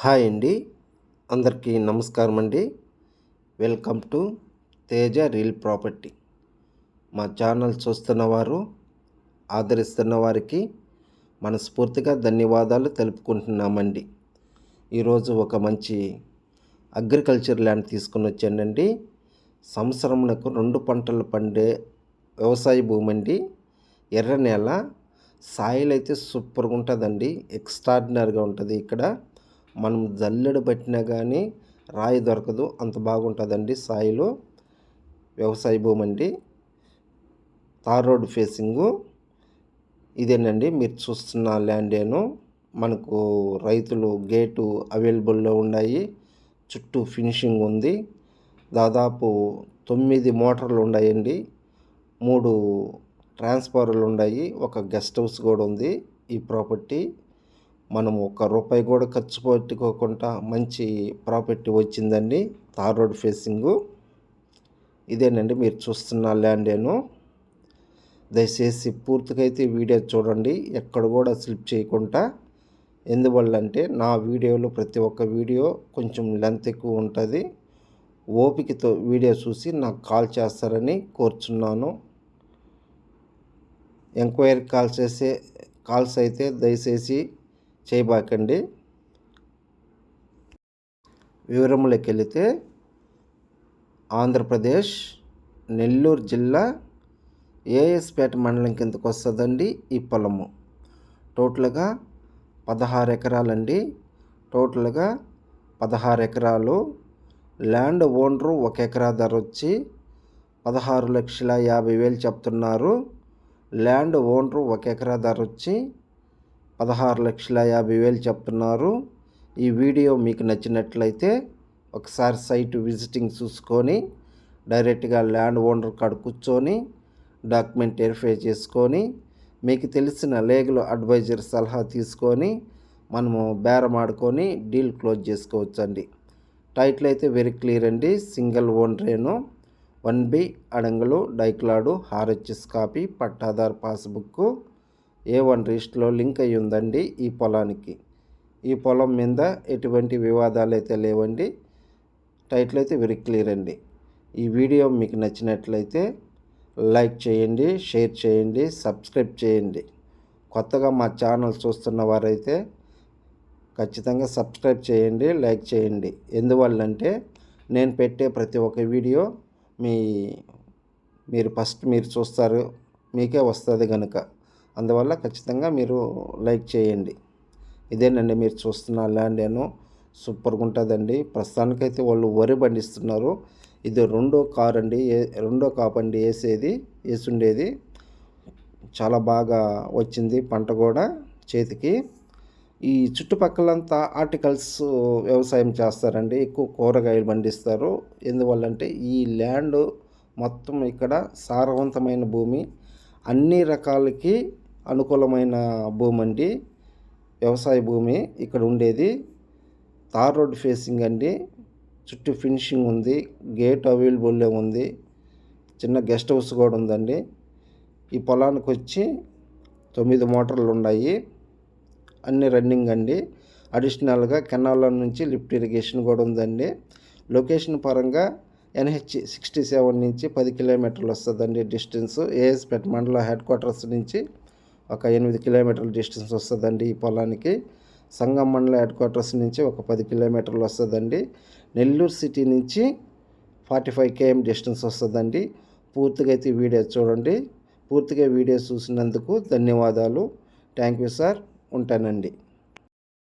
Hi అండి. అందరికీ నమస్కారం అండి. Welcome to Teja real property. మా ఛానల్ చూస్తున్న వారు ఆదరిస్తున్న వారికి మనస్ఫూర్తిగా ధన్యవాదాలు తెలుపుకుంటున్నామండి. ఈరోజు ఒక మంచి అగ్రికల్చర్ ల్యాండ్ తీసుకుని వచ్చానండి. సంవత్సరమునకు రెండు పంటలు పండే వ్యవసాయ భూమి అండి. ఎర్ర నేల సాయిల్ అయితే సూపర్గా ఉంటుందండి. ఎక్స్ట్రాడినరీగా ఉంటుంది ఇక్కడ. మనం జల్లెడ పట్టినా కానీ రాయి దొరకదు. అంత బాగుంటుందండి సాయిలు. వ్యవసాయ భూమి అండి. Tar road facing. ఇదేనండి మీరు చూస్తున్న ల్యాండేను మనకు రైతులు గేటు అవైలబుల్లో ఉన్నాయి. చుట్టూ ఫినిషింగ్ ఉంది. దాదాపు తొమ్మిది మోటార్లు ఉన్నాయండి. మూడు ట్రాన్స్ఫార్మర్లు ఉన్నాయి. ఒక గెస్ట్ హౌస్ కూడా ఉంది ఈ ప్రాపర్టీ. మనం ఒక రూపాయి కూడా ఖర్చు పెట్టుకోకుండా మంచి ప్రాపర్టీ వచ్చిందండి తార్ రోడ్ ఫేసింగు. ఇదేనండి మీరు చూస్తున్న ల్యాండేను దయచేసి పూర్తిగా అయితే వీడియో చూడండి ఎక్కడ కూడా స్లిప్ చేయకుండా. ఎందువల్ల అంటే నా వీడియోలో ప్రతి ఒక్క వీడియో కొంచెం లెంత్ ఎక్కువ ఉంటుంది. ఓపికతో వీడియో చూసి నాకు కాల్ చేస్తారని కోరుచున్నాను. ఎంక్వైరీ కాల్ చేసే కాల్స్ అయితే దయచేసి చేయబాకండి. వివరములకు వెళితే ఆంధ్రప్రదేశ్ నెల్లూరు జిల్లా ఏఎస్పేట మండలం కిందకు వస్తుందండి ఈ పొలము. టోటల్గా పదహారు ఎకరాలండి. టోటల్గా పదహారు ఎకరాలు. ల్యాండ్ ఓనరు ఒక ఎకరా ధర వచ్చి పదహారు లక్షల యాభై వేలు చెప్తున్నారు. ల్యాండ్ ఓనరు ఒక ఎకరా ధర వచ్చి పదహారు లక్షల యాభై వేలు చెప్తున్నారు. ఈ వీడియో మీకు నచ్చినట్లయితే ఒకసారి సైట్ విజిటింగ్ చూసుకొని డైరెక్ట్గా ల్యాండ్ ఓనర్ కాడ కూర్చొని డాక్యుమెంట్ వెరిఫై చేసుకొని మీకు తెలిసిన లీగల్ అడ్వైజర్ సలహా తీసుకొని మనము బేరం ఆడుకొని డీల్ క్లోజ్ చేసుకోవచ్చండి. టైటిల్ అయితే వెరీ క్లియర్ అండి. సింగిల్ ఓనరేను. వన్ బి అడంగులు డైక్లాడు హార్హెచ్ఎస్ copy pattadar passbook A one రిస్ట్లో link అయ్యి ఉందండి ఈ పొలానికి. ఈ పొలం మీద ఎటువంటి వివాదాలు అయితే లేవండి టైటిల్ అయితే వెరీ క్లియర్ అండి. ఈ వీడియో మీకు నచ్చినట్లయితే లైక్ చేయండి షేర్ చేయండి సబ్స్క్రైబ్ చేయండి. కొత్తగా మా ఛానల్ చూస్తున్న వారైతే ఖచ్చితంగా సబ్స్క్రైబ్ చేయండి లైక్ చేయండి. ఎందువల్లంటే నేను పెట్టే ప్రతి ఒక్క వీడియో మీ మీరు ఫస్ట్ మీరు చూస్తారు మీకే వస్తుంది కనుక అందువల్ల ఖచ్చితంగా మీరు లైక్ చేయండి. ఇదేనండి మీరు చూస్తున్న ల్యాండ్ ఏమో సూపర్గా ఉంటుందండి ప్రస్తుతానికైతే వాళ్ళు వరి పండిస్తున్నారు. ఇది రెండో కార్ అండి రెండో కాప్ అండి వేసేది వేసుండేది చాలా బాగా వచ్చింది పంట కూడా చేతికి. ఈ చుట్టుపక్కలంతా ఆర్టికల్స్ వ్యవసాయం చేస్తారండి. ఎక్కువ కూరగాయలు పండిస్తారు. ఎందువల్లంటే ఈ ల్యాండ్ మొత్తం ఇక్కడ సారవంతమైన భూమి. అన్ని రకాలకి అనుకూలమైన భూమి అండి. వ్యవసాయ భూమి ఇక్కడ ఉండేది. తార్ రోడ్ ఫేసింగ్ అండి. చుట్టూ ఫినిషింగ్ ఉంది. గేట్ అవైలబుల్లో ఉంది. చిన్న గెస్ట్ హౌస్ కూడా ఉందండి. ఈ పొలానికి వచ్చి తొమ్మిది మోటార్లు ఉన్నాయి. అన్ని రన్నింగ్ అండి. అడిషనల్గా కెనాల్లో నుంచి లిఫ్ట్ ఇరిగేషన్ కూడా ఉందండి. లొకేషన్ పరంగా ఎన్హెచ్ సిక్స్టీ సెవెన్ నుంచి పది కిలోమీటర్లు వస్తుందండి డిస్టెన్స్. ఏఎస్పెట్ మండల హెడ్ క్వార్టర్స్ నుంచి ఒక ఎనిమిది కిలోమీటర్ల డిస్టెన్స్ వస్తుందండి ఈ పొలానికి. సంగం మండల హెడ్ క్వార్టర్స్ నుంచి ఒక పది కిలోమీటర్లు వస్తుందండి. నెల్లూరు సిటీ నుంచి ఫార్టీ ఫైవ్ కేఎం డిస్టెన్స్ వస్తుందండి. పూర్తిగా అయితే వీడియో చూడండి. పూర్తిగా వీడియో చూసినందుకు ధన్యవాదాలు. Thank you sir. ఉంటానండి.